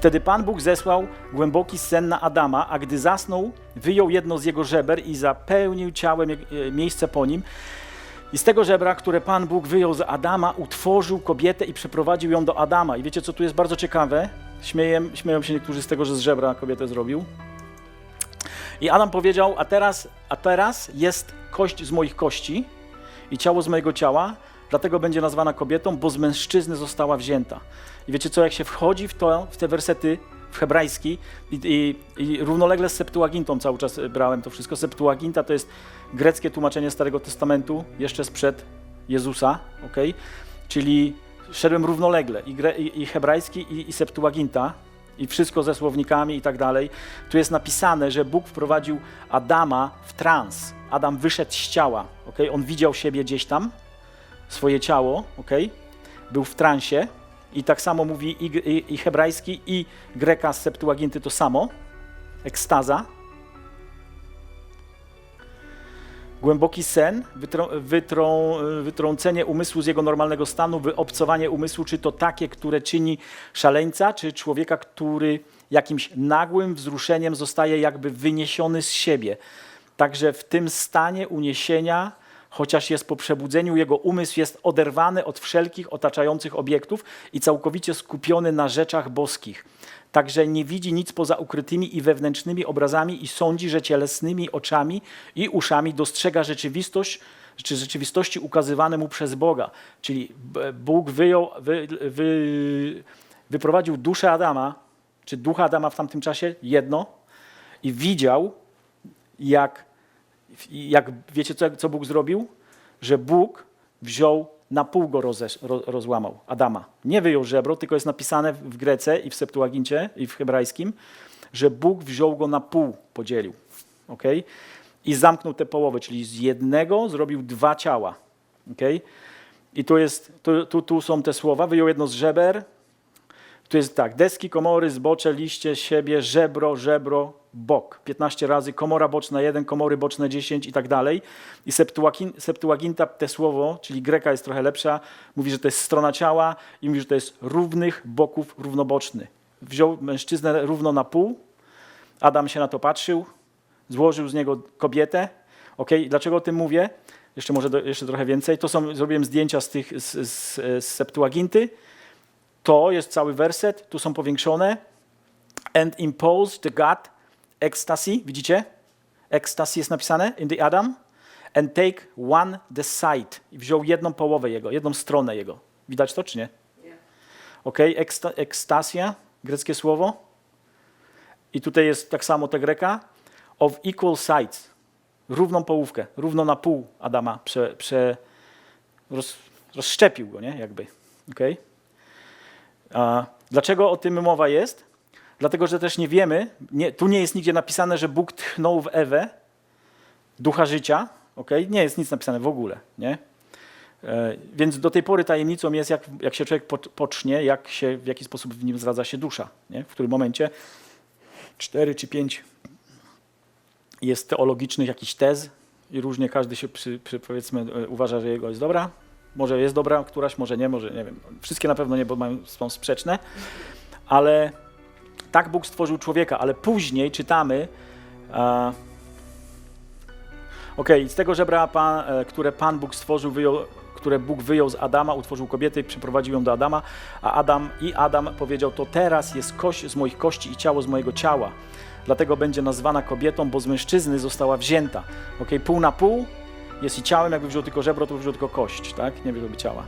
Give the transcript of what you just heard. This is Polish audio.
Wtedy Pan Bóg zesłał głęboki sen na Adama, a gdy zasnął, wyjął jedno z jego żeber i zapełnił ciałem e, miejsce po nim. I z tego żebra, które Pan Bóg wyjął z Adama, utworzył kobietę i przeprowadził ją do Adama. I wiecie, co tu jest bardzo ciekawe? Śmieją, śmieją się niektórzy z tego, że z żebra kobietę zrobił. I Adam powiedział, a teraz, a teraz jest kość z moich kości i ciało z mojego ciała, dlatego będzie nazwana kobietą, bo z mężczyzny została wzięta. I wiecie co, jak się wchodzi w, to, w te wersety w hebrajski i, i, i równolegle z Septuagintą cały czas brałem to wszystko. Septuaginta to jest greckie tłumaczenie Starego Testamentu, jeszcze sprzed Jezusa, ok? Czyli szedłem równolegle i, gre, i, hebrajski i, Septuaginta, i wszystko ze słownikami i tak dalej. Tu jest napisane, że Bóg wprowadził Adama w trans. Adam wyszedł z ciała, okay? on widział siebie gdzieś tam, swoje ciało, okay? był w transie i tak samo mówi i, i, i hebrajski i greka z Septuaginty to samo, ekstaza. Głęboki sen, wytrą, wytrą, wytrącenie umysłu z jego normalnego stanu, wyobcowanie umysłu, czy to takie, które czyni szaleńca, czy człowieka, który jakimś nagłym wzruszeniem zostaje jakby wyniesiony z siebie. Także w tym stanie uniesienia, chociaż jest po przebudzeniu, jego umysł jest oderwany od wszelkich otaczających obiektów i całkowicie skupiony na rzeczach boskich. Także nie widzi nic poza ukrytymi i wewnętrznymi obrazami i sądzi, że cielesnymi oczami i uszami dostrzega rzeczywistość, czy rzeczywistości ukazywane mu przez Boga. Czyli Bóg wyjął, wy, wy, wyprowadził duszę Adama, czy ducha Adama w tamtym czasie, jedno, i widział, jak, jak wiecie, co, co Bóg zrobił? Że Bóg wziął na pół go rozłamał, Adama. Nie wyjął żebro, tylko jest napisane w Grece i w Septuagincie i w hebrajskim, że Bóg wziął go na pół, podzielił. Okay? I zamknął te połowy, czyli z jednego zrobił dwa ciała. Okay? I tu, jest, tu, tu, tu są te słowa, wyjął jedno z żeber, tu jest tak, deski, komory, zbocze, liście, siebie, żebro, żebro, bok. 15 razy, komora boczna 1, komory boczne 10 i tak dalej. I Septuaginta, te słowo, czyli greka jest trochę lepsza, mówi, że to jest strona ciała i mówi, że to jest równych boków równoboczny. Wziął mężczyznę równo na pół, Adam się na to patrzył, złożył z niego kobietę. Okay? Dlaczego o tym mówię? Jeszcze może do, jeszcze trochę więcej. To są, zrobiłem zdjęcia z tych z, z, z Septuaginty. To jest cały werset, tu są powiększone. And imposed the God ecstasy, widzicie? Ecstasy jest napisane in the Adam. And take one the side. I wziął jedną połowę jego, jedną stronę jego. Widać to, czy nie? Ok, Eksta, ekstasia, greckie słowo. I tutaj jest tak samo ta greka. Of equal sides. Równą połówkę, równo na pół Adama prze, prze roz, rozszczepił go, nie? Jakby. Okay? A dlaczego o tym mowa jest? Dlatego, że też nie wiemy, nie, tu nie jest nigdzie napisane, że Bóg tchnął w Ewę ducha życia, okay? nie jest nic napisane w ogóle. Nie? E, więc do tej pory tajemnicą jest, jak, jak się człowiek pocznie, jak się, w jaki sposób w nim zradza się dusza. Nie? W którym momencie cztery czy pięć jest teologicznych jakichś tez i różnie każdy się przy, przy, powiedzmy e, uważa, że jego jest dobra. Może jest dobra któraś, może nie, może nie wiem. Wszystkie na pewno nie, bo są sprzeczne, ale tak Bóg stworzył człowieka, ale później czytamy. E, ok, z tego żebra, pan, e, które Pan Bóg stworzył, wyjął, które Bóg wyjął z Adama, utworzył kobietę i przyprowadził ją do Adama, a Adam i Adam powiedział: To teraz jest kość z moich kości i ciało z mojego ciała. Dlatego będzie nazwana kobietą, bo z mężczyzny została wzięta. Ok, pół na pół jest i ciałem, jakby wziął tylko żebro, to wziął tylko kość, tak? Nie wziąłby ciała.